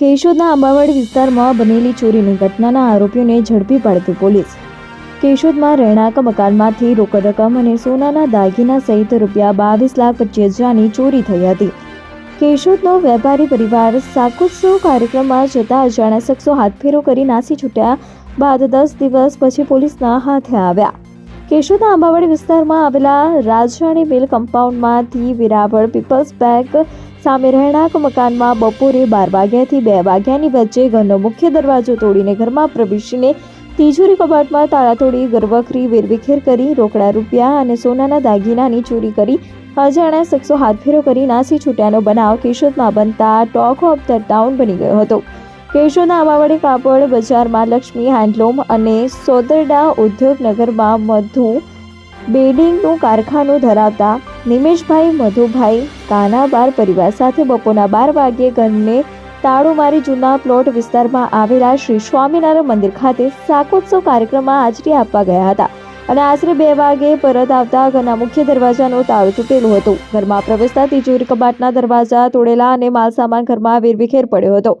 કેશોદના આંબાવાડ વિસ્તારમાં બનેલી ચોરીની ઘટનાના આરોપીઓને ઝડપી પાડતી પોલીસ. કેશોદમાં રહેણાંક મકાનમાંથી રોકડ રકમ અને સોનાના દાગીના સહિત રૂપિયા બાવીસ લાખ પચીસ હજારની ચોરી થઈ હતી. કેશોદનો વેપારી પરિવાર શાકોત્સવ કાર્યક્રમમાં જતા અજાણ્યા શખ્સો હાથફેરો કરી નાસી છૂટ્યા બાદ દસ દિવસ પછી પોલીસના હાથે આવ્યા. કેશોદના આંબાવાડી વિસ્તારમાં આવેલા રાજાણી મિલ કમ્પાઉન્ડમાંથી વિરાવળ પીપલ્સ બેગ સામે રહેણાંક મકાનમાં બપોરે બાર વાગ્યાથી બે વાગ્યાની વચ્ચે ઘરનો મુખ્ય દરવાજો તોડીને ઘરમાં પ્રવેશીને તિજોરી કબાટમાં તાળા તોડી ગરવખરી વેરવિખેર કરી રોકડા રૂપિયા અને સોનાના દાગીનાની ચોરી કરી અજાણ્યા શખ્સો હાથફેરો કરી નાસી છૂટ્યાનો બનાવ કેશોદમાં બનતા ટોક ઓફ ધ ટાઉન બની ગયો હતો. કેશોદના આંબાવાડી કાપડ, બજારમાં લક્ષ્મી હેન્ડલૂમ અને સોદરડા ઉદ્યોગનગરમાં મધુ બેડિંગનું કારખાનું ધરાવતા નિમેશભાઈ મધુભાઈ કાનાબાર પરિવાર સાથે બપોરના બાર વાગ્યે ઘરને તાળું મારી જૂના પ્લોટ વિસ્તારમાં આવેલા શ્રી સ્વામિનારાયણ મંદિર ખાતે શાકોત્સવ કાર્યક્રમમાં હાજરી આપવા ગયા હતા અને આશરે બે વાગે પરત આવતા ઘરના મુખ્ય દરવાજાનું તાળું તૂટેલું હતું. ઘરમાં પ્રવેશતા તિજોરી કબાટના દરવાજા તોડેલા અને માલસામાન ઘરમાં વેરવિખેર પડ્યો હતો.